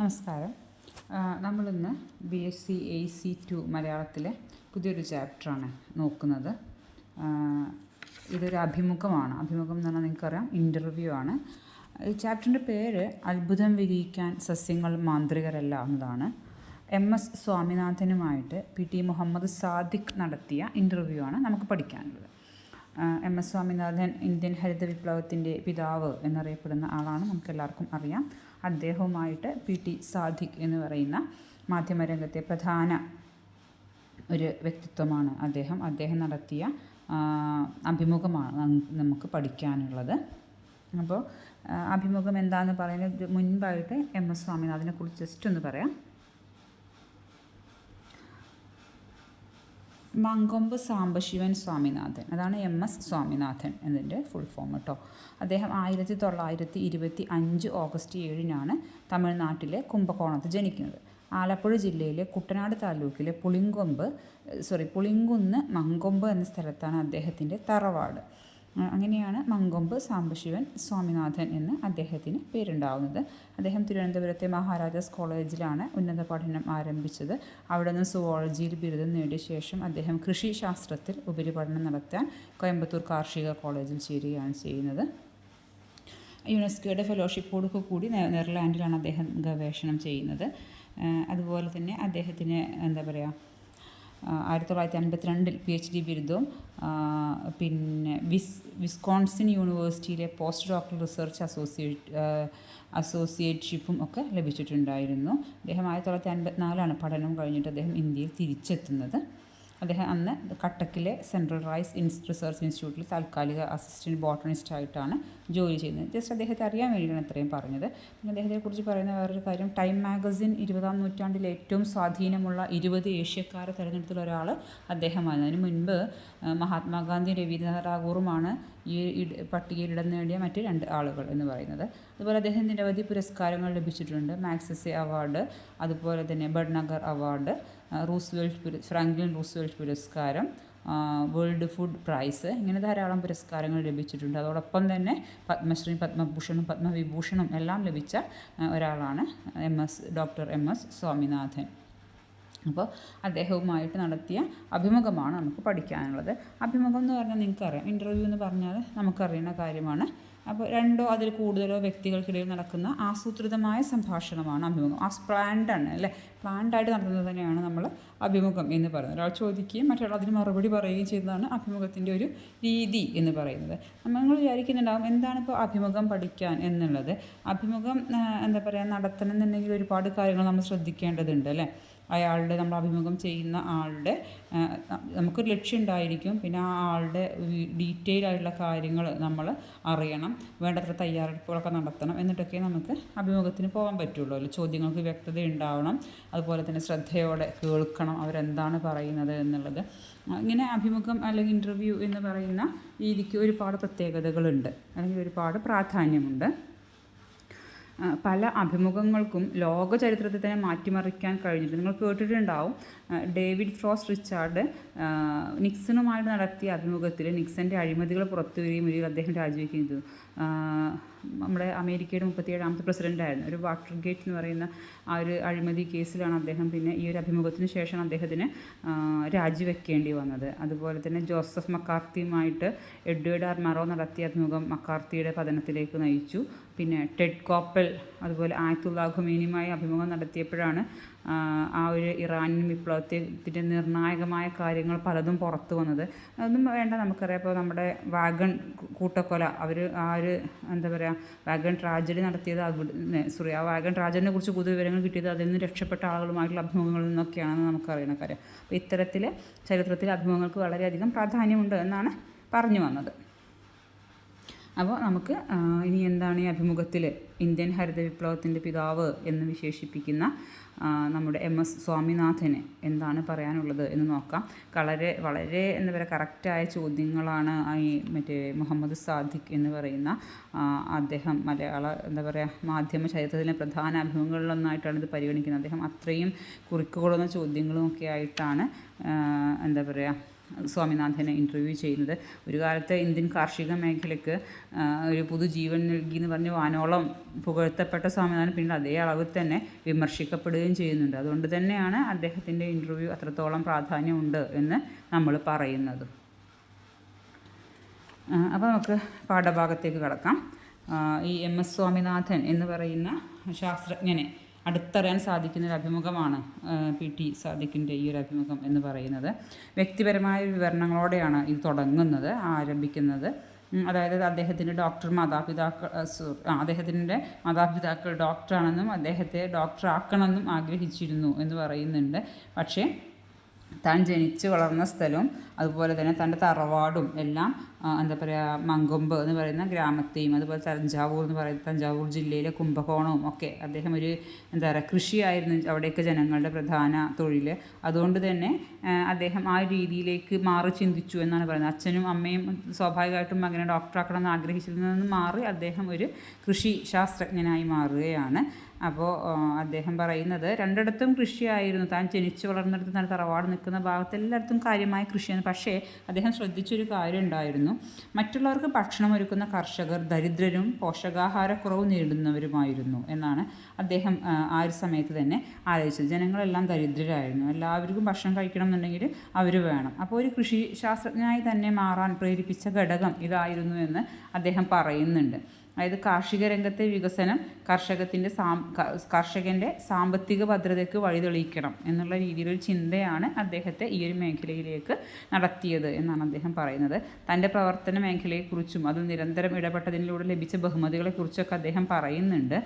നമസ്കാരം. നമ്മളിന്ന് B S C A C two മലയാളത്തിലെ പുതിയൊരു ചാപ്റ്ററാണ് നോക്കുന്നത്. ഇതൊരു അഭിമുഖമാണ്. അഭിമുഖം എന്ന് പറഞ്ഞാൽ നിങ്ങൾക്കറിയാം ഇന്റർവ്യൂ ആണ്. ഈ ചാപ്റ്ററിന്റെ പേര് അത്ഭുതം വിരിയിക്കാൻ സസ്യങ്ങൾ മാന്ത്രികരല്ല എന്നതാണ്. എം എസ് സ്വാമിനാഥനുമായിട്ട് പി ടി മുഹമ്മദ് സാദിഖ് നടത്തിയ ഇന്റർവ്യൂ ആണ് നമുക്ക് പഠിക്കാനുള്ളത്. എം എസ് സ്വാമിനാഥൻ ഇന്ത്യൻ ഹരിത വിപ്ലവത്തിന്റെ പിതാവ് എന്നറിയപ്പെടുന്ന ആളാണ്. നമുക്ക് എല്ലാവർക്കും അറിയാം. അദ്ദേഹവുമായിട്ട് പി ടി സാധിക് എന്ന് പറയുന്ന മാധ്യമരംഗത്തെ പ്രധാന ഒരു വ്യക്തിത്വമാണ് അദ്ദേഹം. അദ്ദേഹം നടത്തിയ അഭിമുഖമാണ് നമുക്ക് പഠിക്കാനുള്ളത്. അപ്പോൾ അഭിമുഖം എന്താണെന്ന് പറയുന്നത് മുൻപായിട്ട് എം എസ് സ്വാമിനാഥനെ കുറിച്ച് ജസ്റ്റ് ഒന്ന് പറയാം. മങ്കൊമ്പ് സാംബശിവൻ സ്വാമിനാഥൻ. അതാണ് എം എസ് സ്വാമിനാഥൻ എന്നതിന്റെ ഫുൾ ഫോം കേട്ടോ അദ്ദേഹം ആയിരത്തി തൊള്ളായിരത്തി ഇരുപത്തി അഞ്ച് ഓഗസ്റ്റ് ഏഴിനാണ് തമിഴ്നാട്ടിലെ കുംഭകോണത്ത് ജനിക്കുന്നത്. ആലപ്പുഴ ജില്ലയിലെ കുട്ടനാട് താലൂക്കിലെ പുളിങ്കൊമ്പ് സോറി പുളിങ്കുന്ന് മങ്കൊമ്പ് എന്ന സ്ഥലത്താണ് അദ്ദേഹത്തിന്റെ തറവാട്. അങ്ങനെയാണ് മങ്കൊമ്പ് സാംബശിവൻ സ്വാമിനാഥൻ എന്ന് അദ്ദേഹത്തിന് പേരുണ്ടാവുന്നത്. അദ്ദേഹം തിരുവനന്തപുരത്തെ മഹാരാജാസ് കോളേജിലാണ് ഉന്നത പഠനം ആരംഭിച്ചത്. അവിടെ നിന്ന് സുവോളജിയിൽ ബിരുദം നേടിയ ശേഷം അദ്ദേഹം കൃഷിശാസ്ത്രത്തിൽ ഉപരിപഠനം നടത്താൻ കോയമ്പത്തൂർ കാർഷിക കോളേജിൽ ചേരുകയാണ് ചെയ്യുന്നത്. യുനെസ്കോയുടെ ഫെലോഷിപ്പോടൊക്കെ കൂടി നെതർലാൻഡിലാണ് അദ്ദേഹം ഗവേഷണം ചെയ്യുന്നത്. അതുപോലെ തന്നെ അദ്ദേഹത്തിന് എന്താ പറയുക ആയിരത്തി തൊള്ളായിരത്തി അൻപത്തിരണ്ടിൽ പി എച്ച് ഡി ബിരുദവും പിന്നെ വിസ് വിസ്കോൺസിൻ യൂണിവേഴ്സിറ്റിയിലെ പോസ്റ്റ് ഡോക്ടർ റിസർച്ച് അസോസിയേറ്റ് അസോസിയേറ്റ്ഷിപ്പും ഒക്കെ ലഭിച്ചിട്ടുണ്ടായിരുന്നു. അദ്ദേഹം ആയിരത്തി തൊള്ളായിരത്തി അൻപത്തിനാലാണ് പഠനം കഴിഞ്ഞിട്ട് അദ്ദേഹം ഇന്ത്യയിൽ തിരിച്ചെത്തുന്നത്. അദ്ദേഹം അന്ന് കട്ടക്കിലെ സെൻട്രൽ റൈസ് ഇൻസ് റിസർച്ച് ഇൻസ്റ്റിറ്റ്യൂട്ടിൽ താൽക്കാലിക അസിസ്റ്റന്റ് ബോട്ടണിസ്റ്റ് ആയിട്ടാണ് ജോലി ചെയ്യുന്നത്. ജസ്റ്റ് അദ്ദേഹത്തെ അറിയാൻ വേണ്ടിയാണ് ഇത്രയും പറഞ്ഞത്. പിന്നെ അദ്ദേഹത്തെക്കുറിച്ച് പറയുന്ന വേറൊരു കാര്യം ടൈം മാഗസിൻ ഇരുപതാം നൂറ്റാണ്ടിൽ ഏറ്റവും സ്വാധീനമുള്ള ഇരുപത് ഏഷ്യക്കാരെ തിരഞ്ഞെടുത്തുള്ള ഒരാൾ അദ്ദേഹമാണ് അതിന് മുൻപ് മഹാത്മാഗാന്ധി രവീന്ദ്രനാഥ് ടാഗോറുമാണ് ഈ പട്ടികയിൽ ഇടം നേടിയ മറ്റ് രണ്ട് ആളുകൾ എന്ന് പറയുന്നത്. അതുപോലെ അദ്ദേഹം നിരവധി പുരസ്കാരങ്ങൾ ലഭിച്ചിട്ടുണ്ട്. മാക്സസെ അവാർഡ് അതുപോലെ തന്നെ Bhatnagar award Roosevelt Franklin Roosevelt പുരസ്കാരം വേൾഡ് ഫുഡ് പ്രൈസ് ഇങ്ങനെ ധാരാളം പുരസ്കാരങ്ങൾ ലഭിച്ചിട്ടുണ്ട്. അതോടൊപ്പം തന്നെ പത്മശ്രീ പത്മഭൂഷണും പത്മവിഭൂഷണും എല്ലാം ലഭിച്ച ഒരാളാണ് M S doctor M S Swaminathan. അപ്പോൾ അദ്ദേഹവുമായിട്ട് നടത്തിയ അഭിമുഖമാണ് നമുക്ക് പഠിക്കാനുള്ളത്. അഭിമുഖം എന്ന് പറഞ്ഞാൽ നിങ്ങൾക്കറിയാം. ഇന്റർവ്യൂ എന്ന് പറഞ്ഞാൽ നമുക്കറിയുന്ന കാര്യമാണ്. അപ്പോൾ രണ്ടോ അതിൽ കൂടുതലോ വ്യക്തികൾക്കിടയിൽ നടക്കുന്ന ആസൂത്രിതമായ സംഭാഷണമാണ് അഭിമുഖം. ആ പ്ലാൻഡ് ആണ് അല്ലേ? പ്ലാൻഡായിട്ട് നടത്തുന്നത് തന്നെയാണ് നമ്മൾ അഭിമുഖം എന്ന് പറയുന്നത്. ഒരാൾ ചോദിക്കുകയും മറ്റൊരാൾ അതിന് മറുപടി പറയുകയും ചെയ്യുന്നതാണ് അഭിമുഖത്തിന്റെ ഒരു രീതി എന്ന് പറയുന്നത്. നമ്മൾ വിചാരിക്കുന്നുണ്ടാകും എന്താണ് ഇപ്പോൾ അഭിമുഖം പഠിക്കാൻ എന്നുള്ളത്. അഭിമുഖം എന്താ പറയുക നടത്തണം എന്നുണ്ടെങ്കിൽ ഒരുപാട് കാര്യങ്ങൾ നമ്മൾ ശ്രദ്ധിക്കേണ്ടതുണ്ട് അല്ലേ? അയാളുടെ നമ്മൾ അഭിമുഖം ചെയ്യുന്ന ആളുടെ നമുക്കൊരു ലക്ഷ്യം ഉണ്ടായിരിക്കും. പിന്നെ ആ ആളുടെ ഡീറ്റെയിൽ ആയിട്ടുള്ള കാര്യങ്ങൾ നമ്മൾ അറിയണം. വേണ്ടത്ര തയ്യാറെടുപ്പുകളൊക്കെ നടത്തണം എന്നിട്ടൊക്കെ നമുക്ക് അഭിമുഖത്തിന് പോകാൻ പറ്റുള്ളൂ. അല്ലെങ്കിൽ ചോദ്യങ്ങൾക്ക് വ്യക്തത ഉണ്ടാവണം. അതുപോലെ തന്നെ ശ്രദ്ധയോടെ കേൾക്കണം അവരെന്താണ് പറയുന്നത് എന്നുള്ളത്. ഇങ്ങനെ അഭിമുഖം അല്ലെങ്കിൽ ഇന്റർവ്യൂ എന്ന് പറയുന്ന രീതിക്ക് ഒരുപാട് പ്രത്യേകതകളുണ്ട്. അല്ലെങ്കിൽ ഒരുപാട് പ്രാധാന്യമുണ്ട്. പല അഭിമുഖങ്ങൾക്കും ലോക ചരിത്രത്തെ തന്നെ മാറ്റിമറിക്കാൻ കഴിഞ്ഞിട്ടുണ്ട്. നിങ്ങൾ കേട്ടിട്ടുണ്ടാവും. ഡേവിഡ് ഫ്രോസ് റിച്ചാർഡ് നിക്സണുമായിട്ട് നടത്തിയ അഭിമുഖത്തിൽ നിക്സന്റെ അഴിമതികൾ പുറത്തു വരികയും ഒരു അദ്ദേഹം രാജിവെക്കുകയും ചെയ്തു. നമ്മുടെ അമേരിക്കയുടെ മുപ്പത്തിയേഴാമത്തെ പ്രസിഡന്റായിരുന്നു ഒരു വാട്ടർ ഗേറ്റ് എന്ന് പറയുന്ന ആ ഒരു അഴിമതി കേസിലാണ് അദ്ദേഹം പിന്നെ ഈ ഒരു അഭിമുഖത്തിന് ശേഷം അദ്ദേഹത്തിന് രാജിവെക്കേണ്ടി വന്നത്. അതുപോലെ തന്നെ ജോസഫ് മക്കാർത്തിയുമായിട്ട് എഡ്വേർഡ് ആർ മറോ നടത്തിയ അഭിമുഖം മക്കാർത്തിയുടെ പതനത്തിലേക്ക് നയിച്ചു. പിന്നെ ടെഡ് കോപ്പൽ അതുപോലെ ആയത്തുള്ള ഖുമേനിയുമായി അഭിമുഖം നടത്തിയപ്പോഴാണ് ആ, ഒരു ഇറാനിയൻ വിപ്ലവത്തിന്റെ നിർണായകമായ കാര്യങ്ങൾ പലതും പുറത്തു വന്നത്. അതൊന്നും വേണ്ട നമുക്കറിയാം. ഇപ്പോൾ നമ്മുടെ വാഗൺ കൂട്ടക്കൊല അവർ ആ ഒരു എന്താ പറയുക വാഗൺ ട്രാജഡി നടത്തിയത് അവിടെ സോറി ആ വാഗൺ ട്രാജഡിനെ കുറിച്ച് കൂടുതൽ വിവരങ്ങൾ കിട്ടിയത് അതിൽ നിന്ന് രക്ഷപ്പെട്ട ആളുകളുമായിട്ടുള്ള അഭിമുഖങ്ങളിൽ നിന്നൊക്കെയാണെന്ന് നമുക്കറിയുന്ന കാര്യം. അപ്പോൾ ഇത്തരത്തിൽ ചരിത്രത്തിലെ അഭിമുഖങ്ങൾക്ക് വളരെയധികം പ്രാധാന്യമുണ്ട് എന്നാണ് പറഞ്ഞു വന്നത്. അപ്പോൾ നമുക്ക് ഇനി എന്താണ് ഈ അഭിമുഖത്തിൽ ഇന്ത്യൻ ഹരിത വിപ്ലവത്തിന്റെ പിതാവ് എന്ന് വിശേഷിപ്പിക്കുന്ന നമ്മുടെ എം എസ് സ്വാമിനാഥന് എന്താണ് പറയാനുള്ളത് എന്ന് നോക്കാം. വളരെ വളരെ എന്താ പറയുക കറക്റ്റായ ചോദ്യങ്ങളാണ് ഈ മറ്റേ മുഹമ്മദ് സാദിഖ് എന്ന് പറയുന്ന അദ്ദേഹം മലയാള എന്താ പറയുക മാധ്യമ ചരിത്രത്തിലെ പ്രധാന അഭിമുഖങ്ങളിലൊന്നായിട്ടാണ് ഇത് പരിഗണിക്കുന്നത്. അദ്ദേഹം അത്രയും കുറിക്കുകൊള്ളുന്ന ചോദ്യങ്ങളും ഒക്കെ ആയിട്ടാണ് എന്താ പറയുക സ്വാമിനാഥനെ ഇന്റർവ്യൂ ചെയ്യുന്നത്. ഒരു കാലത്ത് ഇന്ത്യൻ കാർഷിക മേഖലയ്ക്ക് ഒരു പുതുജീവൻ നൽകി എന്ന് പറഞ്ഞ് വാനോളം പുകഴ്ത്തപ്പെട്ട സ്വാമിനാഥൻ പിന്നീട് അതേ അളവിൽ തന്നെ വിമർശിക്കപ്പെടുകയും ചെയ്യുന്നുണ്ട്. അതുകൊണ്ട് തന്നെയാണ് അദ്ദേഹത്തിന്റെ ഇന്റർവ്യൂ അത്രത്തോളം പ്രാധാന്യമുണ്ട് എന്ന് നമ്മൾ പറയുന്നത്. അപ്പോൾ നമുക്ക് പാഠഭാഗത്തേക്ക് കടക്കാം. ഈ എം എസ് സ്വാമിനാഥൻ എന്ന് പറയുന്ന ശാസ്ത്രജ്ഞനെ അടുത്തറിയാൻ സാധിക്കുന്ന ഒരു അഭിമുഖമാണ് പി. ടി. സാദിഖിന്റെ ഈ ഒരു അഭിമുഖം എന്ന് പറയുന്നത്. വ്യക്തിപരമായ വിവരണങ്ങളോടെയാണ് ഇത് തുടങ്ങുന്നത് ആരംഭിക്കുന്നത്. അതായത് അദ്ദേഹത്തിന്റെ ഡോക്ടർ മാതാപിതാക്കൾ അദ്ദേഹത്തിന്റെ മാതാപിതാക്കൾ ഡോക്ടറാണെന്നും അദ്ദേഹത്തെ ഡോക്ടറാക്കണമെന്നും ആഗ്രഹിച്ചിരുന്നു എന്ന് പറയുന്നുണ്ട്. പക്ഷേ താൻ ജനിച്ച് വളർന്ന സ്ഥലവും അതുപോലെ തന്നെ തന്റെ തറവാടും എല്ലാം എന്താ പറയുക മങ്കൊമ്പ് എന്ന് പറയുന്ന ഗ്രാമത്തെയും അതുപോലെ തഞ്ചാവൂർ എന്ന് പറയുന്ന തഞ്ചാവൂർ ജില്ലയിലെ കുംഭകോണവും ഒക്കെ അദ്ദേഹം ഒരു എന്താ പറയുക കൃഷിയായിരുന്നു അവിടെയൊക്കെ ജനങ്ങളുടെ പ്രധാന തൊഴിൽ അതുകൊണ്ട് തന്നെ അദ്ദേഹം ആ രീതിയിലേക്ക് മാറി ചിന്തിച്ചു എന്നാണ് പറയുന്നത്. അച്ഛനും അമ്മയും സ്വാഭാവികമായിട്ടും മകനെ ഡോക്ടറാക്കണമെന്ന് ആഗ്രഹിച്ചിരുന്നതെന്ന് മാറി അദ്ദേഹം ഒരു കൃഷി ശാസ്ത്രജ്ഞനായി മാറുകയാണ്. അപ്പോൾ അദ്ദേഹം പറയുന്നത് രണ്ടിടത്തും കൃഷിയായിരുന്നു. താൻ ജനിച്ചു വളർന്നിടത്ത് തന്നെ തറവാട് നിൽക്കുന്ന ഭാഗത്ത് എല്ലായിടത്തും കാര്യമായ കൃഷിയാണ്. പക്ഷേ അദ്ദേഹം ശ്രദ്ധിച്ചൊരു കാര്യം ഉണ്ടായിരുന്നു. മറ്റുള്ളവർക്ക് ഭക്ഷണം ഒരുക്കുന്ന കർഷകർ ദരിദ്രരും പോഷകാഹാരക്കുറവ് നേരിടുന്നവരുമായിരുന്നു എന്നാണ് അദ്ദേഹം ആ, ഒരു സമയത്ത് തന്നെ ആലോചിച്ചത്. ജനങ്ങളെല്ലാം ദരിദ്രരായിരുന്നു. എല്ലാവർക്കും ഭക്ഷണം കഴിക്കണം എന്നുണ്ടെങ്കിൽ അവർ വേണം. അപ്പോൾ ഒരു കൃഷി ശാസ്ത്രജ്ഞനായി തന്നെ മാറാൻ പ്രേരിപ്പിച്ച ഘടകം ഇതായിരുന്നു എന്ന് അദ്ദേഹം പറയുന്നുണ്ട്. അതായത് കാർഷിക രംഗത്തെ വികസനം കർഷകത്തിന്റെ സാം കർഷകന്റെ സാമ്പത്തിക ഭദ്രതയ്ക്ക് വഴിതെളിയിക്കണം എന്നുള്ള രീതിയിലൊരു ചിന്തയാണ് അദ്ദേഹത്തെ ഈ ഒരു മേഖലയിലേക്ക് നടത്തിയത് എന്നാണ് അദ്ദേഹം പറയുന്നത്. തന്റെ പ്രവർത്തന മേഖലയെക്കുറിച്ചും അത് നിരന്തരം ഇടപെട്ടതിലൂടെ ലഭിച്ച ബഹുമതികളെക്കുറിച്ചൊക്കെ അദ്ദേഹം പറയുന്നുണ്ട്.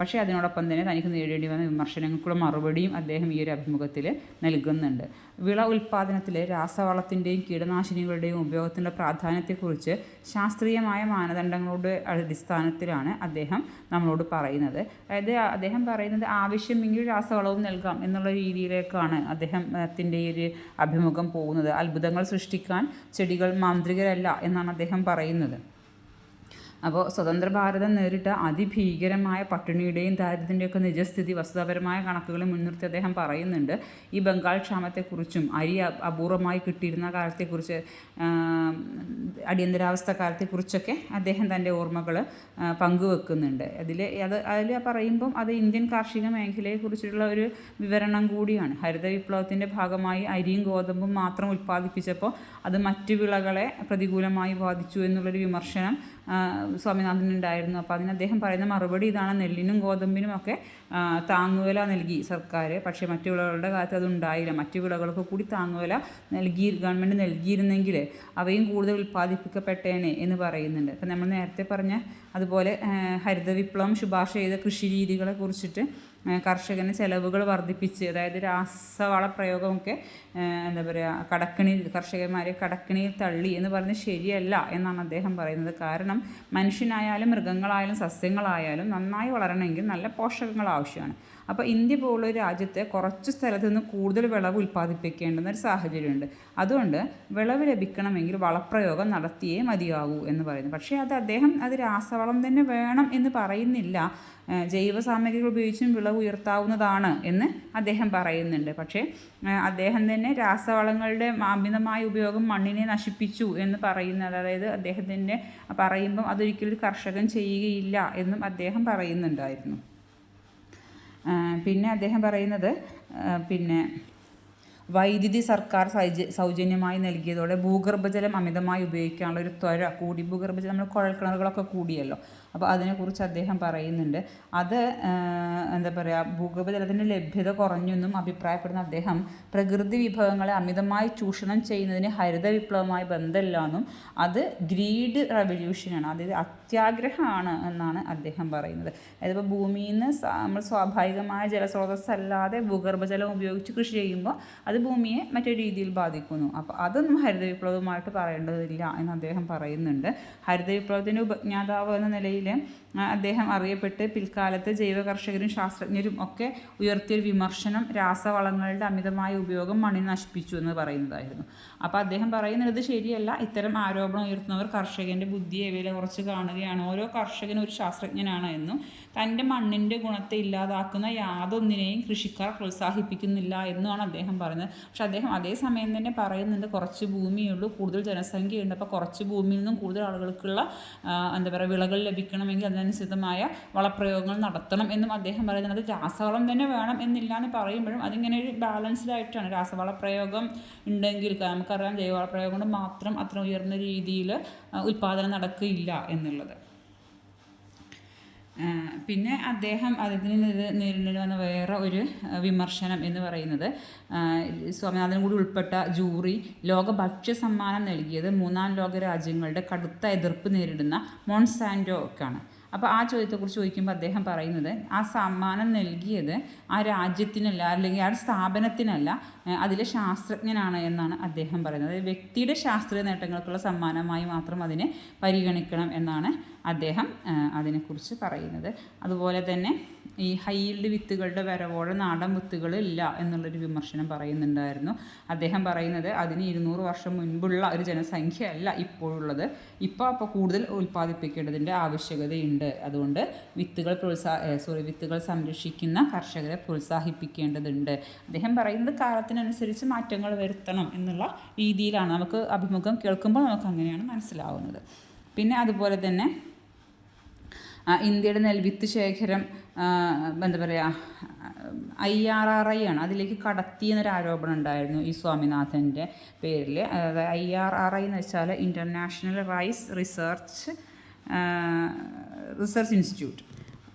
പക്ഷേ അതിനോടൊപ്പം തന്നെ തനിക്ക് നേരിടേണ്ടി വന്ന വിമർശനങ്ങൾക്കുള്ള മറുപടിയും അദ്ദേഹം ഈ ഒരു അഭിമുഖത്തിൽ നൽകുന്നുണ്ട്. വിള ഉൽപ്പാദനത്തിൽ രാസവളത്തിന്റെയും കീടനാശിനികളുടെയും ഉപയോഗത്തിന്റെ പ്രാധാന്യത്തെക്കുറിച്ച് ശാസ്ത്രീയമായ മാനദണ്ഡങ്ങളുടെ അടിസ്ഥാനത്തിലാണ് അദ്ദേഹം നമ്മളോട് പറയുന്നത്. അതായത് അദ്ദേഹം പറയുന്നത് ആവശ്യമെങ്കിൽ രാസവളവും നൽകാം എന്നുള്ള രീതിയിലേക്കാണ് അദ്ദേഹത്തിന്റെ ഈ ഒരു അഭിമുഖം പോകുന്നത്. അത്ഭുതങ്ങൾ സൃഷ്ടിക്കാൻ ചെടികൾ മാന്ത്രികരല്ല എന്നാണ് അദ്ദേഹം പറയുന്നത്. അപ്പോൾ സ്വതന്ത്ര ഭാരതം നേരിട്ട അതിഭീകരമായ പട്ടിണിയുടെയും ദാരിദ്ര്യത്തിന്റെയൊക്കെ നിജസ്ഥിതി വസ്തുതാപരമായ കണക്കുകൾ മുൻനിർത്തി അദ്ദേഹം പറയുന്നുണ്ട്. ഈ ബംഗാൾ ക്ഷാമത്തെക്കുറിച്ചും അരി അപൂർവമായി കിട്ടിയിരുന്ന കാലത്തെക്കുറിച്ച് അടിയന്തരാവസ്ഥ കാലത്തെക്കുറിച്ചൊക്കെ അദ്ദേഹം തന്റെ ഓർമ്മകൾ പങ്കുവെക്കുന്നുണ്ട്. അതിൽ അത് അതിൽ പറയുമ്പം അത് ഇന്ത്യൻ കാർഷിക മേഖലയെക്കുറിച്ചുള്ള ഒരു വിവരണം കൂടിയാണ്. ഹരിത വിപ്ലവത്തിന്റെ ഭാഗമായി അരിയും ഗോതമ്പും മാത്രം ഉൽപ്പാദിപ്പിച്ചപ്പോൾ അത് മറ്റു വിളകളെ പ്രതികൂലമായി ബാധിച്ചു എന്നുള്ളൊരു വിമർശനം സ്വാമിനാഥനുണ്ടായിരുന്നു അപ്പോൾ അതിന് അദ്ദേഹം പറയുന്ന മറുപടി ഇതാണ്. നെല്ലിനും ഗോതമ്പിനും ഒക്കെ താങ്ങുവില നൽകി സർക്കാർ പക്ഷേ മറ്റു വിളകളുടെ കാലത്ത് അത് ഉണ്ടായില്ല. മറ്റു വിളകൾക്ക് കൂടി താങ്ങുവില നൽകി ഗവൺമെന്റ് നൽകിയിരുന്നെങ്കിൽ അവയും കൂടുതൽ ഉൽപ്പാദിപ്പിക്കപ്പെട്ടേനെ എന്ന് പറയുന്നുണ്ട്. അപ്പം നമ്മൾ നേരത്തെ പറഞ്ഞ അതുപോലെ ഹരിത വിപ്ലവം ശുപാർശ ചെയ്ത കൃഷി രീതികളെ കുറിച്ചിട്ട് കർഷകന് ചിലവുകൾ വർദ്ധിപ്പിച്ച് അതായത് രാസവള പ്രയോഗമൊക്കെ എന്താ പറയുക കടക്കിണി കർഷകന്മാരെ കടക്കിണിയിൽ തള്ളി എന്ന് പറഞ്ഞ് ശരിയല്ല എന്നാണ് അദ്ദേഹം പറയുന്നത്. കാരണം മനുഷ്യനായാലും മൃഗങ്ങളായാലും സസ്യങ്ങളായാലും നന്നായി വളരണമെങ്കിൽ നല്ല പോഷകങ്ങൾ ആവശ്യമാണ്. അപ്പോൾ ഇന്ത്യ പോലുള്ള രാജ്യത്തെ കുറച്ച് സ്ഥലത്ത് നിന്ന് കൂടുതൽ വിളവ് ഉൽപ്പാദിപ്പിക്കേണ്ടുന്ന ഒരു സാഹചര്യമുണ്ട്. അതുകൊണ്ട് വിളവ് ലഭിക്കണമെങ്കിൽ വളപ്രയോഗം നടത്തിയേ മതിയാകൂ എന്ന് പറയുന്നു. പക്ഷേ അത് അദ്ദേഹം അത് രാസവളം തന്നെ വേണം എന്ന് പറയുന്നില്ല. ജൈവ സാമഗ്രികൾ ഉപയോഗിച്ചും വിളവ് ഉയർത്താവുന്നതാണ് എന്ന് അദ്ദേഹം പറയുന്നുണ്ട്. പക്ഷേ അദ്ദേഹം തന്നെ രാസവളങ്ങളുടെ അമിതമായ ഉപയോഗം മണ്ണിനെ നശിപ്പിച്ചു എന്ന് പറയുന്നത് അതായത് അദ്ദേഹത്തിന്റെ പറയുമ്പം അതൊരിക്കലും കർഷകൻ ചെയ്യുകയില്ല എന്നും അദ്ദേഹം പറയുന്നുണ്ടായിരുന്നു. പിന്നെ അദ്ദേഹം പറയുന്നത് പിന്നെ വൈദ്യുതി സർക്കാർ സൗജ സൗജന്യമായി നൽകിയതോടെ ഭൂഗർഭജലം അമിതമായി ഉപയോഗിക്കാനുള്ള ഒരു ത്വര കൂടി ഭൂഗർഭജലം നമ്മൾ കുഴൽ കിണറുകളൊക്കെ കൂടിയല്ലോ. അപ്പോൾ അതിനെക്കുറിച്ച് അദ്ദേഹം പറയുന്നുണ്ട്. അത് എന്താ പറയുക ഭൂഗർഭജലത്തിന്റെ ലഭ്യത കുറഞ്ഞെന്നും അഭിപ്രായപ്പെടുന്ന അദ്ദേഹം പ്രകൃതി വിഭവങ്ങളെ അമിതമായി ചൂഷണം ചെയ്യുന്നതിന് ഹരിത വിപ്ലവമായി ബന്ധമില്ല എന്നും അത് ഗ്രീഡ് റവല്യൂഷനാണ് അതായത് അത്യാഗ്രഹമാണ് എന്നാണ് അദ്ദേഹം പറയുന്നത്. അതായത് ഭൂമിയിൽ നിന്ന് നമ്മൾ സ്വാഭാവികമായ ജലസ്രോതസ് അല്ലാതെ ഭൂഗർഭജലം ഉപയോഗിച്ച് കൃഷി ചെയ്യുമ്പോൾ അത് ഭൂമിയെ മറ്റൊരു രീതിയിൽ ബാധിക്കുന്നു. അപ്പോൾ അതൊന്നും ഹരിത വിപ്ലവമായിട്ട് പറയേണ്ടതില്ല എന്ന് അദ്ദേഹം പറയുന്നുണ്ട്. ഹരിത വിപ്ലവത്തിന്റെ ഉപജ്ഞാതാവ് എന്ന നിലയിൽ ആ, അദ്ദേഹം അറിയപ്പെട്ട് പിൽക്കാലത്ത് ജൈവ കർഷകരും ശാസ്ത്രജ്ഞരും ഒക്കെ ഉയർത്തിയൊരു വിമർശനം രാസവളങ്ങളുടെ അമിതമായ ഉപയോഗം മണ്ണിനെ നശിപ്പിച്ചു എന്ന് പറയുന്നതായിരുന്നു. അപ്പോൾ അദ്ദേഹം പറയുന്നത് ഇത് ശരിയല്ല. ഇത്തരം ആരോപണം ഉയർത്തുന്നവർ കർഷകന്റെ ബുദ്ധിയെ വില കുറച്ച് കാണുകയാണ്. ഓരോ കർഷകനും ഒരു ശാസ്ത്രജ്ഞനാണ് എന്നും തന്റെ മണ്ണിന്റെ ഗുണത്തെ ഇല്ലാതാക്കുന്ന യാതൊന്നിനെയും കൃഷിക്കാർ പ്രോത്സാഹിപ്പിക്കുന്നില്ല എന്നുമാണ് അദ്ദേഹം പറയുന്നത്. പക്ഷെ അദ്ദേഹം അതേ സമയം തന്നെ പറയുന്നുണ്ട് കുറച്ച് ഭൂമിയുള്ളൂ കൂടുതൽ ജനസംഖ്യയുണ്ട്. അപ്പോൾ കുറച്ച് ഭൂമിയിൽ നിന്നും കൂടുതൽ ആളുകൾക്കുള്ള എന്താ പറയുക വിളകൾ ലഭിക്കണമെങ്കിൽ അതിനനുസൃതമായ വളപ്രയോഗങ്ങൾ നടത്തണം എന്നും അദ്ദേഹം പറയുന്നത് അത് രാസവളം തന്നെ വേണം എന്നില്ല എന്ന് പറയുമ്പോഴും അതിങ്ങനെ ഒരു ബാലൻസ്ഡ് ആയിട്ടാണ് രാസവള പ്രയോഗം ഉണ്ടെങ്കിൽ നമുക്കറിയാം ജൈവവള പ്രയോഗം കൊണ്ട് മാത്രം അത്ര ഉയർന്ന രീതിയിൽ ഉൽപ്പാദനം നടക്കില്ല എന്നുള്ളത്. പിന്നെ അദ്ദേഹം നേരെ- നേരിടേണ്ടി വന്ന വേറെ ഒരു വിമർശനം എന്ന് പറയുന്നത് സ്വാമിനാഥൻ കൂടി ഉൾപ്പെട്ട ജൂറി ലോക ഭക്ഷ്യ സമ്മാനം നൽകിയത് മൂന്നാം ലോക രാജ്യങ്ങളുടെ കടുത്ത എതിർപ്പ് നേരിടുന്ന മോൺസാൻഡോക്കാണ് അപ്പോൾ ആ ചോദ്യത്തെക്കുറിച്ച് ചോദിക്കുമ്പോൾ അദ്ദേഹം പറയുന്നത് ആ സമ്മാനം നൽകിയത് ആ രാജ്യത്തിനല്ല അല്ലെങ്കിൽ ആ സ്ഥാപനത്തിനല്ല അതിലെ ശാസ്ത്രജ്ഞനാണ് എന്നാണ് അദ്ദേഹം പറയുന്നത്. വ്യക്തിയുടെ ശാസ്ത്രീയ നേട്ടങ്ങൾക്കുള്ള സമ്മാനമായി മാത്രം അതിനെ പരിഗണിക്കണം എന്നാണ് അദ്ദേഹം അതിനെക്കുറിച്ച് പറയുന്നത്. അതുപോലെ തന്നെ ഈ ഹൈൽഡ് വിത്തുകളുടെ വരവോടെ നാടൻ വിത്തുകൾ ഇല്ല എന്നുള്ളൊരു വിമർശനം പറയുന്നുണ്ടായിരുന്നു. അദ്ദേഹം പറയുന്നത് അതിന് ഇരുന്നൂറ് വർഷം മുൻപുള്ള ഒരു ജനസംഖ്യ അല്ല ഇപ്പോഴുള്ളത്. ഇപ്പോൾ അപ്പോൾ കൂടുതൽ ഉൽപ്പാദിപ്പിക്കേണ്ടതിന്റെ ആവശ്യകതയുണ്ട്. അതുകൊണ്ട് വിത്തുകൾ പ്രോത്സാ സോറി വിത്തുകൾ സംരക്ഷിക്കുന്ന കർഷകരെ പ്രോത്സാഹിപ്പിക്കേണ്ടതുണ്ട്. അദ്ദേഹം പറയുന്നത് കാലത്തിനനുസരിച്ച് മാറ്റങ്ങൾ വരുത്തണം എന്നുള്ള രീതിയിലാണ്. നമുക്ക് അഭിമുഖം കേൾക്കുമ്പോൾ നമുക്ക് അങ്ങനെയാണ് മനസ്സിലാവുന്നത്. പിന്നെ അതുപോലെ തന്നെ ഇന്ത്യയുടെ നെൽവിത്ത് ശേഖരം എന്താ പറയുക ഐ ആർ ആർ ഐ ആണ്. അതിലേക്ക് കടത്തി എന്നൊരു ആരോപണം ഉണ്ടായിരുന്നു ഈ സ്വാമിനാഥന്റെ പേരിൽ അതായത് ഐ ആർ ആർ ഐ എന്ന് വെച്ചാൽ international rice research research institute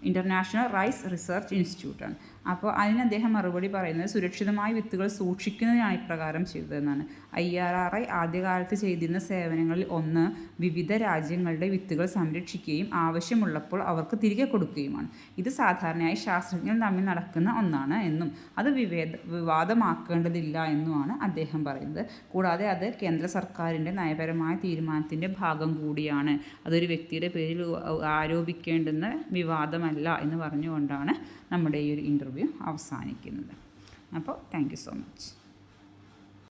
international rice research ഇൻസ്റ്റിറ്റ്യൂട്ടാണ് അപ്പോൾ അതിന് അദ്ദേഹം മറുപടി പറയുന്നത് സുരക്ഷിതമായ വിത്തുകൾ സൂക്ഷിക്കുന്നതിനായി പ്രകാരം ചെയ്തതെന്നാണ്. ഐ ആർ ആർ ഐ ആദ്യകാലത്ത് ചെയ്തിരുന്ന സേവനങ്ങളിൽ ഒന്ന് വിവിധ രാജ്യങ്ങളുടെ വിത്തുകൾ സംരക്ഷിക്കുകയും ആവശ്യമുള്ളപ്പോൾ അവർക്ക് തിരികെ കൊടുക്കുകയുമാണ്. ഇത് സാധാരണയായി ശാസ്ത്രജ്ഞർ തമ്മിൽ നടക്കുന്ന ഒന്നാണ് എന്നും അത് വിവേദ വിവാദമാക്കേണ്ടതില്ല എന്നുമാണ് അദ്ദേഹം പറയുന്നത്. കൂടാതെ അത് കേന്ദ്ര സർക്കാരിന്റെ നയപരമായ തീരുമാനത്തിന്റെ ഭാഗം കൂടിയാണ്. അതൊരു വ്യക്തിയുടെ പേരിൽ ആരോപിക്കേണ്ടുന്ന വിവാദമല്ല എന്ന് പറഞ്ഞുകൊണ്ടാണ് നമ്മുടെ ഈ ഒരു ഇന്റർവ്യൂ അവസാനിക്കുന്നത്. അപ്പോൾ താങ്ക് സോ മച്ച്